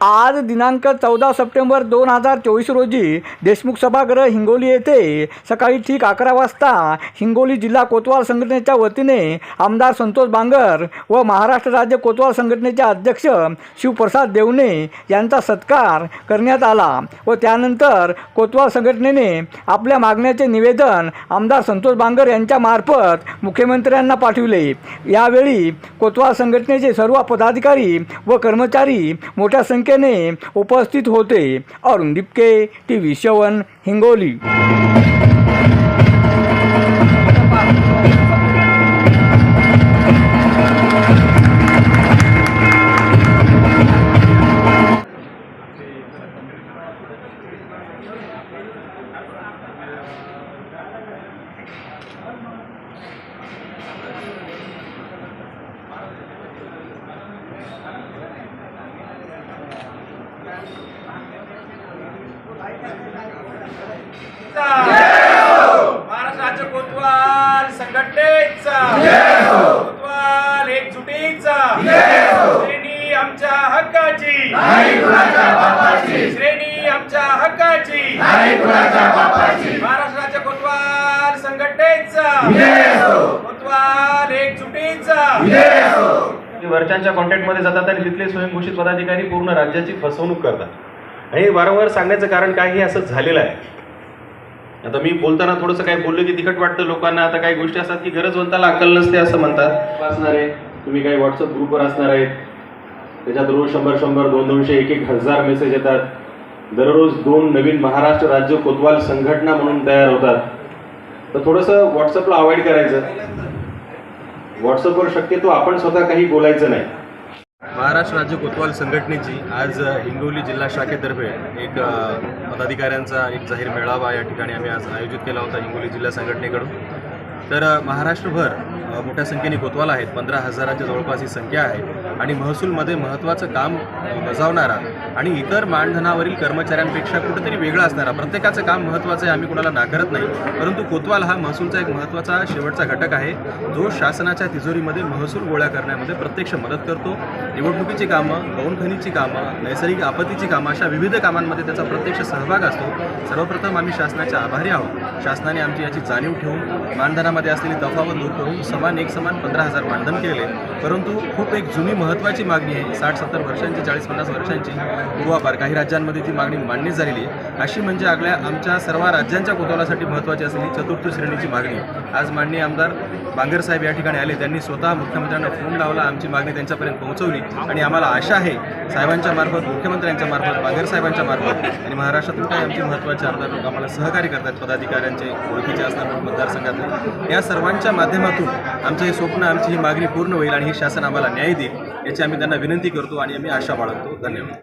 आज दिनांक चौदा सप्टेंबर दोन हजार चोवीस रोजी देशमुख सभागृह हिंगोली येथे सकाळी ठीक अकरा वाजता हिंगोली जिल्हा कोतवाल संघटनेच्या वतीने आमदार संतोष बांगर व महाराष्ट्र राज्य कोतवाल संघटनेचे अध्यक्ष शिवप्रसाद देवणे यांचा सत्कार करण्यात आला व त्यानंतर कोतवाल संघटनेने आपल्या मागण्याचे निवेदन आमदार संतोष बांगर यांच्या मार्फत मुख्यमंत्र्यांना पाठविले. यावेळी कोतवाल संघटनेचे सर्व पदाधिकारी व कर्मचारी मोठ्या संख्येने उपस्थित होते Arun Dipke T V seven Hingoli. Maharashtra राज्य कोतवाल संघटनेचा। कोतवाल एकजुटीचा। श्रेणी आमच्या हक्काची। श्रेणी आमच्या हक्काची। महाराष्ट्र राज्य कोतवाल संघटनेचा। कोतवाल एकजुटीचा। ते वरच्यांच्या कॉन्टॅक्टमध्ये जातात आणि तिथले स्वयंघोषित पदाधिकारी पूर्ण राज्याची फसवणूक करतात. आणि वारंवार सांगण्याचं कारण काय हे असं झालेलं आहे. आता मी बोलताना थोडंसं काय बोललं की तिखट वाटतं लोकांना आता काही गोष्टी असतात की गरजवंताला अक्कल नसते असं म्हणतात. असणार आहे. तुम्ही काही व्हॉट्सअप ग्रुपवर असणार आहेत. त्याच्यात रोज शंभर शंभर दोन दोनशे एक एक हजार मेसेज येतात. दररोज दोन नवीन महाराष्ट्र राज्य कोतवाल संघटना म्हणून तयार होतात. तर थोडंसं व्हॉट्सअपला अवॉइड करायचं. व्हॉट्सअपवर शक्यतो आपण स्वतः काही बोलायचं नाही. महाराष्ट्र राज्य कोतवाल संघटनेची आज हिंगोली जिल्हा शाखेतर्फे एक पदाधिकाऱ्यांचा एक जाहीर मेळावा या ठिकाणी आम्ही आज आयोजित केला होता हिंगोली जिल्हा संघटनेकडून. तर महाराष्ट्रभर मोठ्या संख्येने कोतवाल आहेत. पंधरा हजाराच्या जवळपास ही संख्या आहे. आणि महसूलमध्ये महत्त्वाचं काम बजावणारा आणि इतर मानधनावरील कर्मचाऱ्यांपेक्षा कुठेतरी वेगळा असणारा प्रत्येकाचं काम महत्त्वाचं आहे आम्ही कुणाला नाकारत नाही. परंतु कोतवाल हा महसूलचा एक महत्त्वाचा शेवटचा घटक आहे जो शासनाच्या तिजोरीमध्ये महसूल गोळा करण्यामध्ये प्रत्यक्ष मदत करतो. निवडणुकीची कामं गौणखनीची कामं नैसर्गिक आपत्तीची कामं अशा विविध कामांमध्ये त्याचा प्रत्यक्ष सहभाग असतो. सर्वप्रथम आम्ही शासनाच्या आभारी आहोत. शासनाने आमची याची जाणीव ठेवून मानधनामध्ये असलेली तफावत दूर करून समान एक समान पंधरा हजार मानधन केले परंतु खूप एक जुनी महत्त्वाची मागणी आहे. साठ सत्तर वर्षांची चाळीस पन्नास वर्षांची. पूर्वापार काही राज्यांमध्ये ती मागणी मान्य झालेली आहे. अशी म्हणजे आगल्या आमच्या सर्व राज्यांच्या कोतवालासाठी महत्त्वाची असलेली चतुर्थ श्रेणीची मागणी आज माननीय आमदार बांगर साहेब या ठिकाणी आले. त्यांनी स्वतः मुख्यमंत्र्यांना फोन लावला. आमची मागणी त्यांच्यापर्यंत पोहोचवली. आणि आम्हाला आशा आहे साहेबांच्या मार्फत मुख्यमंत्र्यांच्या मार्फत बांगर साहेबांच्या मार्फत आणि महाराष्ट्रातून काही आमचे महत्त्वाचे आमदार लोक आम्हाला सहकार्य करतात. पदाधिकाऱ्यांचे ओळखीचे असणार मतदारसंघातले. या सर्वांच्या माध्यमातून आमचं हे स्वप्न आमची ही मागणी पूर्ण होईल आणि हे शासन आम्हाला न्याय देईल याची आम्ही त्यांना विनंती करतो आणि आम्ही आशा बाळगतो. धन्यवाद.